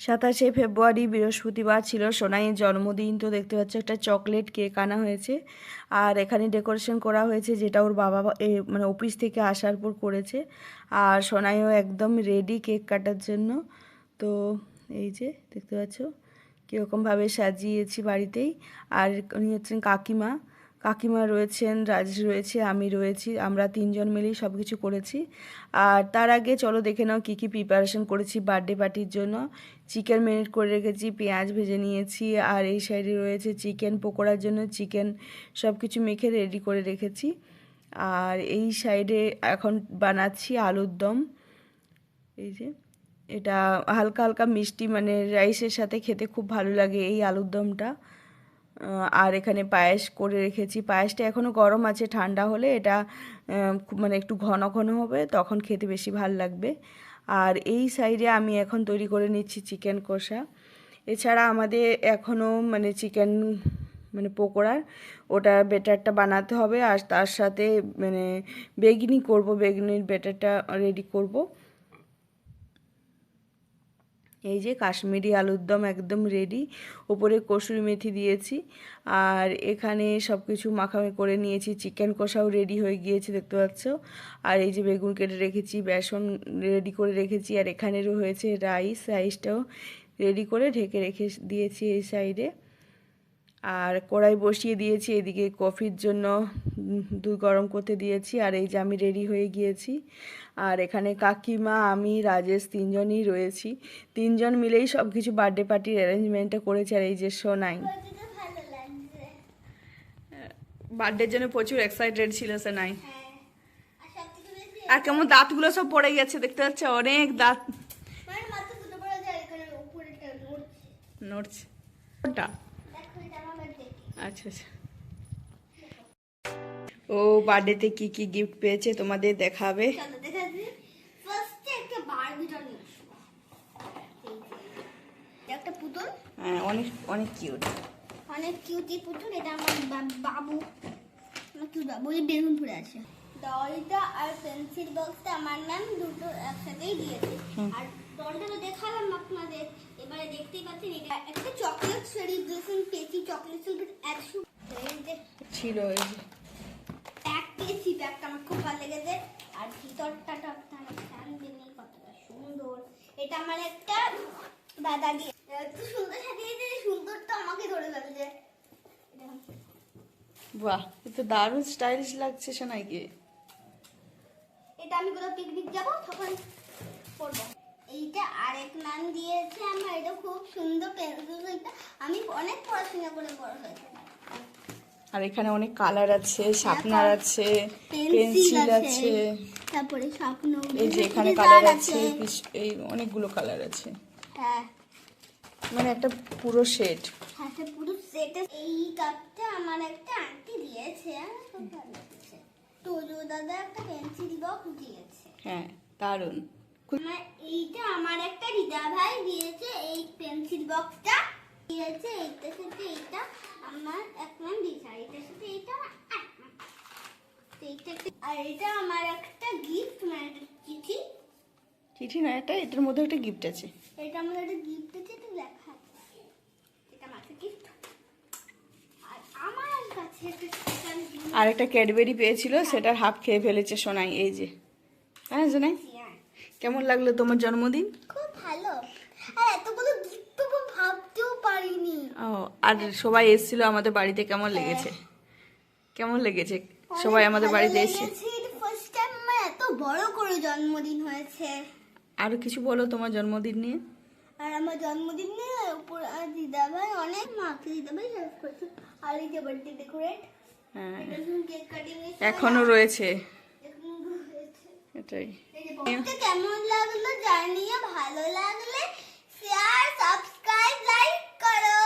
সাতাশে ফেব্রুয়ারি বৃহস্পতিবার ছিল সোনাইয়ের জন্মদিন। তো দেখতে পাচ্ছ একটা চকলেট কেক আনা হয়েছে। আর এখানে ডেকোরেশন করা হয়েছে যেটা ওর বাবা মানে অফিস থেকে আসার পর করেছে। আর সোনাইও একদম রেডি কেক কাটার জন্য। তো এই যে দেখতে পাচ্ছ, কীরকমভাবে সাজিয়েছি বাড়িতেই। আর উনি হচ্ছেন কাকিমা। কাকিমা রয়েছেন, রাজেশ রয়েছে, আমি রয়েছি, আমরা তিনজন মিলেই সব কিছু করেছি। আর তার আগে চলো দেখে নাও কী কী প্রিপারেশন করেছি বার্থডে পার্টির জন্য। চিকেন ম্যারিনেট করে রেখেছি, পেঁয়াজ ভেজে নিয়েছি, আর এই সাইডে রয়েছে চিকেন পকোড়ার জন্য চিকেন সব কিছু মেখে রেডি করে রেখেছি। আর এই সাইডে এখন বানাচ্ছি আলুর দম। এই যে, এটা হালকা হালকা মিষ্টি মানে রাইসের সাথে খেতে খুব ভালো লাগে এই আলুর দমটা। আর এখানে পায়েস করে রেখেছি। পায়েসটা এখনও গরম আছে, ঠান্ডা হলে এটা মানে একটু ঘন ঘন হবে, তখন খেতে বেশি ভালো লাগবে। আর এই সাইডে আমি এখন তৈরি করে নিচ্ছি চিকেন কষা। এছাড়া আমাদের এখনও মানে চিকেন মানে পকোড়ার, ওটা বেটারটা বানাতে হবে। আর তার সাথে মানে বেগনি করব, বেগনির বেটারটা রেডি করব। এই যে কাশ্মীরি আলুর দম একদম রেডি ওপরে কসুরি মেথি দিয়েছি, আর এখানে সব কিছু মাখামে করে নিয়েছি, চিকেন কষাও রেডি হয়ে গিয়েছে, দেখতে পাচ্ছ? আর এই যে বেগুন কেটে রেখেছি, বেসন রেডি করে রেখেছি, আর এখানেরও হয়েছে রাইস রাইসটাও রেডি করে ঢেকে রেখে দিয়েছি এই সাইডে আর কড়াই বসিয়ে দিয়েছি এদিকে কফির জন্য দুধ গরম করতে দিয়েছি আর এই যে আমি রেডি হয়ে গিয়েছি। আর এখানে কাকিমা আমি রাজেশ তিনজনই রয়েছি। তিনজন মিলেই সব কিছু বার্থডে পার্টির অ্যারেঞ্জমেন্টটা করেছি আর এই যে সোনাই। ভালো লাগছে বার্থডের জন্য প্রচুর এক্সাইটেড ছিল সোনাই। হ্যাঁ। আর কেমন দাঁতগুলো সব পড়ে গেছে দেখতে পাচ্ছ? অনেক দাঁত। মানে নড়ছে। নড়ছে কোনটা দেখো এটা আমার বাড়িতে আচ্ছা আচ্ছা। ও বার্থডেতে কি কি গিফট পেয়েছে তোমাদের দেখাবে? হ্যাঁ অনেক অনেক কিউট অনেক কিউটি পুতুল এটা আমার বাবু। আমার কিউট বাবু এই বেগুন ফুলে আছে। ডলটা আর পেন্সিল বক্সটা আমার ম্যাম দুটো একসাথেই দিয়েছে। আর ডলটা তো দেখালাম আপনাদের। এবারে দেখতেই পাচ্ছেন এটা একটা চকলেট সেলিব্রেশন পেয়েছি চকলেট সেলিব্রেশন একশো ছিল এই প্যাক পেয়েছি প্যাকটা আমার খুব ভালো লেগেছে। আর ভিতরটা টপটা ফ্যান দিয়ে কতটা সুন্দর। এটা আমার একটা দাদা দিয়ে এত সুন্দর সাজিয়েছে যে সুন্দরটা আমাকে ধরে ফেলছে। বাহ তো দারুণ স্টাইলিশ লাগছে সোনাইকে। এটা আমি কোথাও পিকনিক যাব তখন পরবো এইটা আরেক ম্যাম দিয়েছে আমার এটা খুব সুন্দর পেন্সিল এটা আমি অনেক পড়াশোনা করে বড় হয়েছে আর এখানে অনেক কালার আছে শার্পনার আছে পেন্সিল আছে তারপরে স্বপ্ন এই যে এখানে কালার আছে। এই অনেকগুলো কালার আছে। হ্যাঁ। মানে একটা পুরো সেট হাতে পুরো সেটে এই কাপটা আমার একটা আন্টি দিয়েছে তোজো দাদা একটা পেন্সিল বক্স দিয়েছে। হ্যাঁ দারুণ। এইটা আমার একটা রিদা ভাই দিয়েছে এই পেন্সিল বক্সটা দিয়েছে এইটার সাথে এইটা আমার এক ম্যাম দিয়েছে আর এইটার সাথে এইটা আর এটা আমার একটা গিফট মানে চিঠি। চিঠি না এটা এটার মধ্যে একটা গিফট আছে। এটা আমার একটা গিফট আছে এটা দেখা এটা আমার গিফট আর আমার কাছে একটা আর একটা ক্যাডবেরি পেয়েছিল সেটার হাফ খেয়ে ফেলেছে সোনাই এই যে। হ্যাঁ সোনাই। কেমন লাগল তোমার জন্মদিন? খুব ভালো। আর এতগুলো গিফট তো ভাবতেও পারিনি। ও আর সবাই এসেছিল আমাদের বাড়িতে কেমন লেগেছে? কেমন লেগেছে? সবাই আমাদের বাড়িতে এসেছে ফার্স্ট টাইম আমার এত বড় করে জন্মদিন হয়েছে। আরও কিছু বলো তোমার জন্মদিন নিয়ে। আর আমার জন্মদিন নিয়ে উপর আর দিদা ভাই অনেক মাকে দিদা ভাই হেল্প করেছে। আর এই যে বার্থডে ডেকোরেট হ্যাঁ। এখনও রয়েছে। এটাই। কেমন লাগলো জানিয়ে ভালো লাগলে শেয়ার সাবস্ক্রাইব লাইক করো